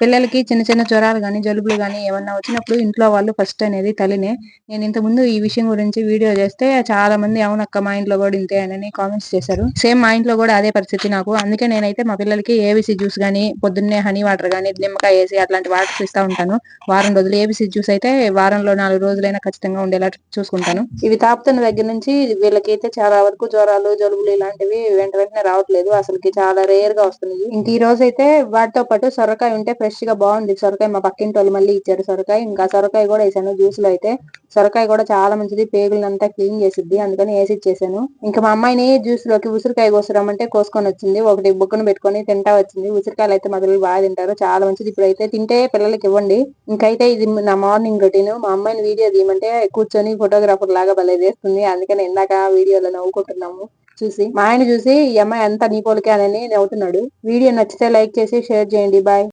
పిల్లలకి చిన్న చిన్న జ్వరాలు కానీ జలుబులు కానీ ఏమన్నా వచ్చినప్పుడు ఇంట్లో వాళ్ళు ఫస్ట్ అనేది తల్లినే. నేను ఇంతకుముందు ఈ విషయం గురించి వీడియో చేస్తే చాలా మంది అవునక్క మా ఇంట్లో కూడా ఇంతే అని కామెంట్స్ చేశారు. సేమ్ మా ఇంట్లో కూడా అదే పరిస్థితి నాకు. అందుకే నేనైతే మా పిల్లలకి ఏబిసి జ్యూస్ కానీ పొద్దున్నే హనీ వాటర్ కానీ నిమ్మకాయ వేసి అట్లాంటి వాటర్ ఇస్తా ఉంటాను. వారం రోజులు ఏబిసి జ్యూస్ అయితే వారంలో నాలుగు రోజులైనా ఖచ్చితంగా ఉండేలా చూసుకుంటాను. ఇవి తాపుతున్న దగ్గర నుంచి వీళ్ళకైతే చాలా వరకు జ్వరాలు జలుబులు ఇలాంటివి వెంట వెంటనే రావట్లేదు. అసలుకి చాలా రేర్గా వస్తున్నాయి. ఇంక ఈ రోజు అయితే వాటితో పాటు సొరకాయ ఉంటే ఫ్రెష్గా బాగుంది. సొరకాయ మా పక్కింటి వాళ్ళు మళ్ళీ ఇచ్చారు సొరకాయ. ఇంకా సొరకాయ కూడా వేసాను జ్యూస్లో అయితే. సొరకాయ కూడా చాలా మంచిది. పేగులంతా క్లీన్ చేసిద్ది. అందుకని వేసి ఇచ్చేసాను. ఇంకా మా అమ్మాయిని జ్యూస్లోకి ఉసిరికాయ కోసరామంటే కోసుకొని వచ్చింది. ఒకటి బుక్కను పెట్టుకొని తింటా వచ్చింది. ఉసిరికాయలు అయితే మా పిల్లలు బాగా తింటారు. చాలా మంచిది. ఇప్పుడైతే తింటే పిల్లలకి ఇవ్వండి. ఇంకైతే ఇది నా మార్నింగ్ రొటీన్. మా అమ్మాయిని వీడియో తీయమంటే కూర్చొని ఫోటోగ్రాఫర్ లాగా భలే చేస్తుంది. అందుకని ఇందాక వీడియోలో నవ్వుకుంటున్నాము. చూసి మా ఆయన చూసి ఈ అమ్మాయి అంతా నీ పోలికే అని నవ్వుతున్నాడు. వీడియో నచ్చితే లైక్ చేసి షేర్ చేయండి. బాయ్.